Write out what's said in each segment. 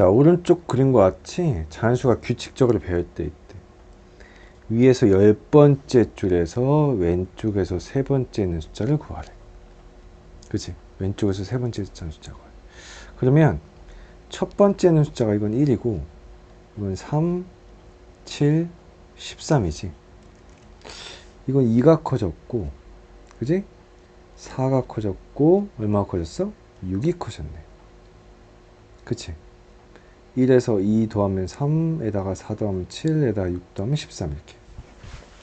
자, 오른쪽 그림과 같이 자연수가 규칙적으로 배열돼 있대. 위에서 열 번째 줄에서 왼쪽에서 세 번째 있는 숫자를 구하래. 그치? 왼쪽에서 세 번째 있는 숫자 구하래. 그러면 첫 번째 있는 숫자가 이건 1이고, 이건 3, 7, 13이지. 이건 2가 커졌고, 그지? 4가 커졌고, 얼마가 커졌어? 6이 커졌네. 그치? 1에서 2 더하면 3에다가 4 더하면 7에다가 6 더하면 13 이렇게.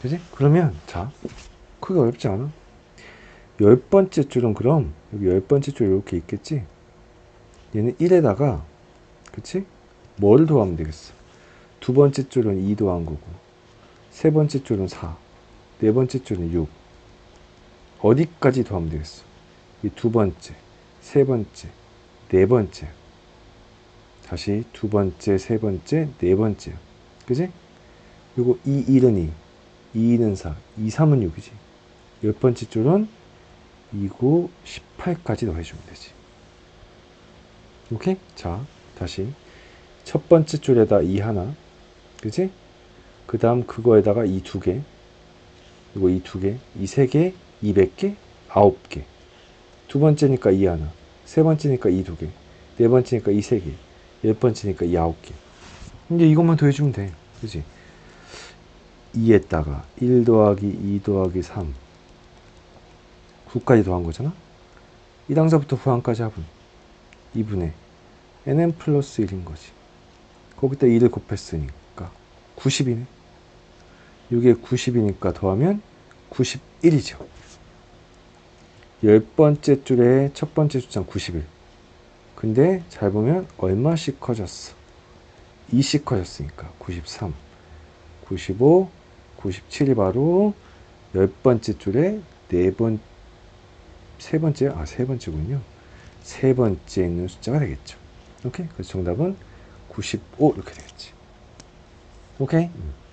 그지? 그러면 자, 크게 어렵지 않아? 열 번째 줄은 그럼 여기 열 번째 줄 이렇게 있겠지? 얘는 1에다가 그치? 뭐를 더하면 되겠어? 두 번째 줄은 2 더한 거고 세 번째 줄은 4, 네 번째 줄은 6 어디까지 더하면 되겠어? 이 두 번째, 세 번째, 네 번째 다시 두 번째, 세 번째, 네 번째. 그지? 그리고 2, 1은 2, 2, 2는 4, 2, 3은 6이지. 열 번째 줄은 2, 9, 18까지 더해주면 되지. 오케이? 자, 다시. 첫 번째 줄에다 2 하나. 그지? 그 다음 그거에다가 2 두 개. 그리고 2 두 개. 2 세 개, 200개, 9개. 두 번째니까 2 하나. 세 번째니까 2 두 개. 네 번째니까 2 세 개. 열 번째니까 이 아홉 개. 이제 이것만 더해주면 돼. 그지? 2에다가 1 더하기 2 더하기 3. 9까지 더한 거잖아? 1항사부터 후항까지 합은 2분의 nn 플러스 1인 거지. 거기다 2를 곱했으니까 90이네. 6에 90이니까 더하면 91이죠. 열 번째 줄에 첫 번째 숫자는 91. 근데 잘 보면 얼마씩 커졌어? 2씩 커졌으니까 93, 95, 97이 바로 열 번째 줄에 네 번, 세 번째, 아, 세 번째군요. 세 번째 있는 숫자가 되겠죠. 오케이? 그래서 정답은 95 이렇게 되겠지. 오케이? 음.